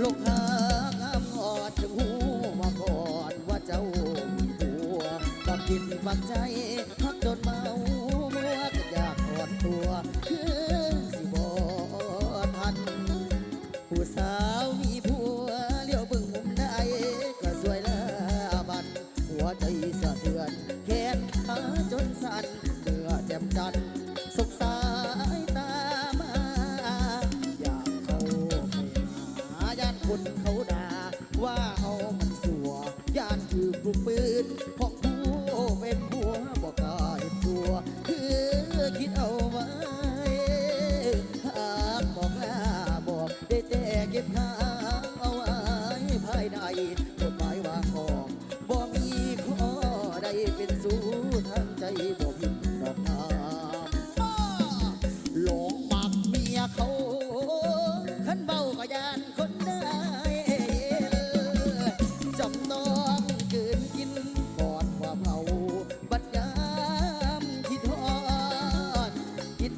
ลูกหางามงอดถึงหูมากอดว่าเจ้าหัวบักกินบักใจ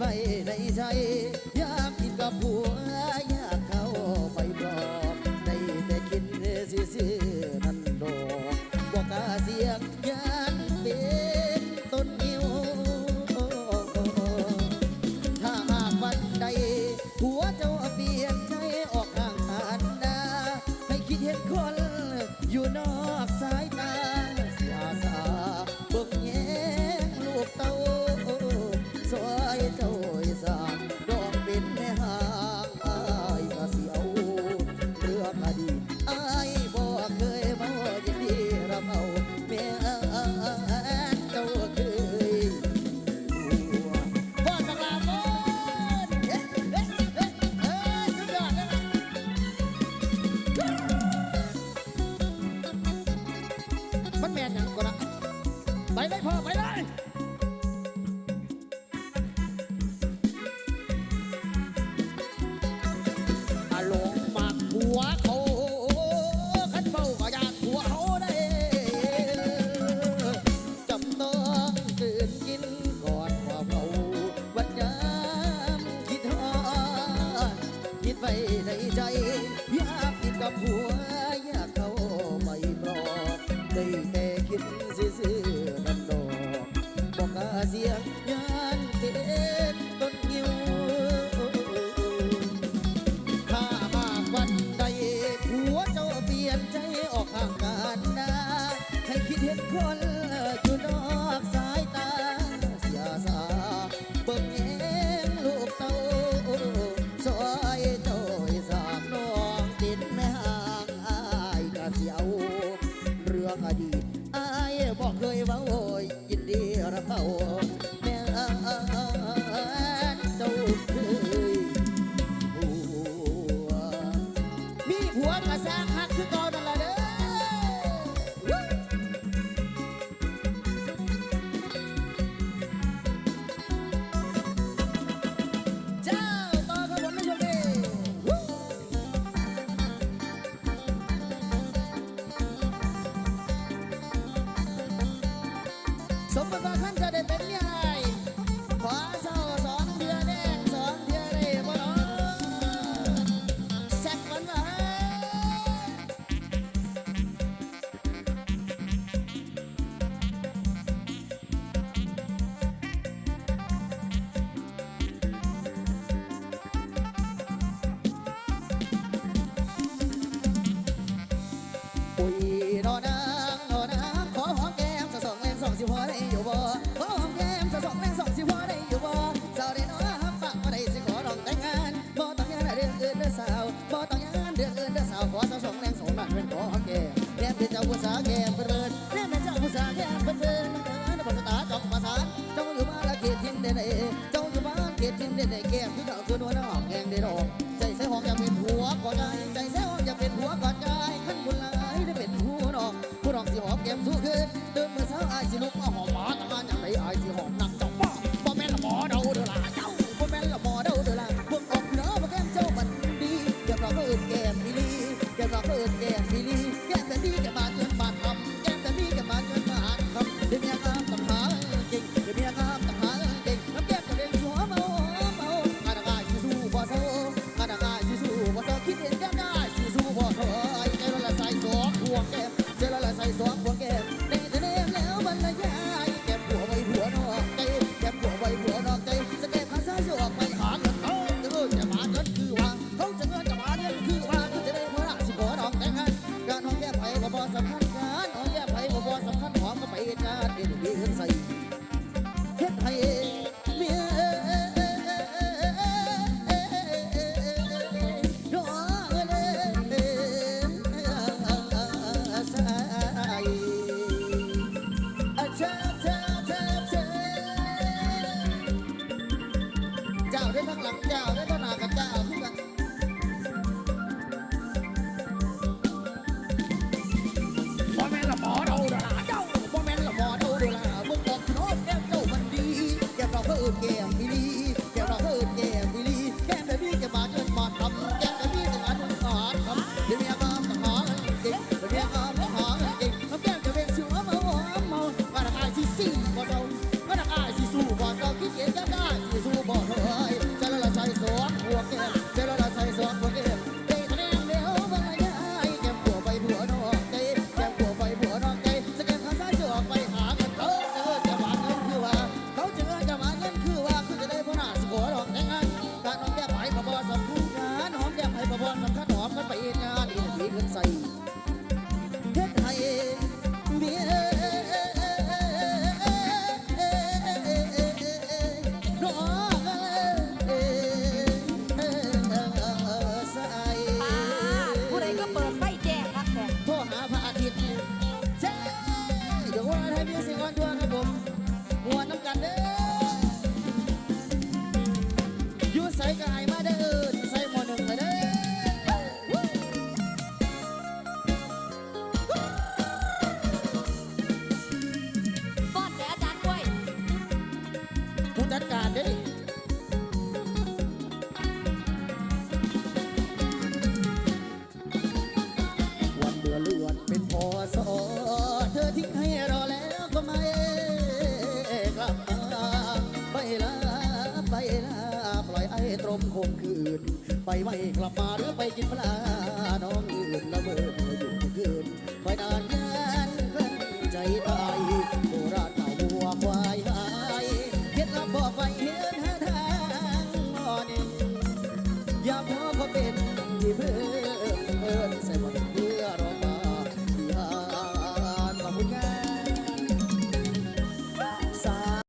ไว้ในใจ อยากกินกับผัว หัวเขาขันเบาก็ยากหัวเขาได้จำต้องตื่นกินก่อนควเขาวันยามคิดหอดคิดไปในใจยากคิดกับหัวยากเขาไม่ปอได้แต่คิดซื่อๆนั่นอกอกเสียงยานเต็ม สมบัติท่านจะได้เป็นใหญ่ขวเศร้าสองเดือแดงสองเดือได้บ่หนอแซกวันว่ย say so I'm working. ผู้จัดการเด้วันเดือเลือดเป็นพอสอเธอทิ้งให้รอแล้วก็ไม่กลับมาไปลาไปลาปล่อยไอ้ตรมคงคืน ไปไม่กลับมาหรือไปกินปลาน้องอื่นละเมิด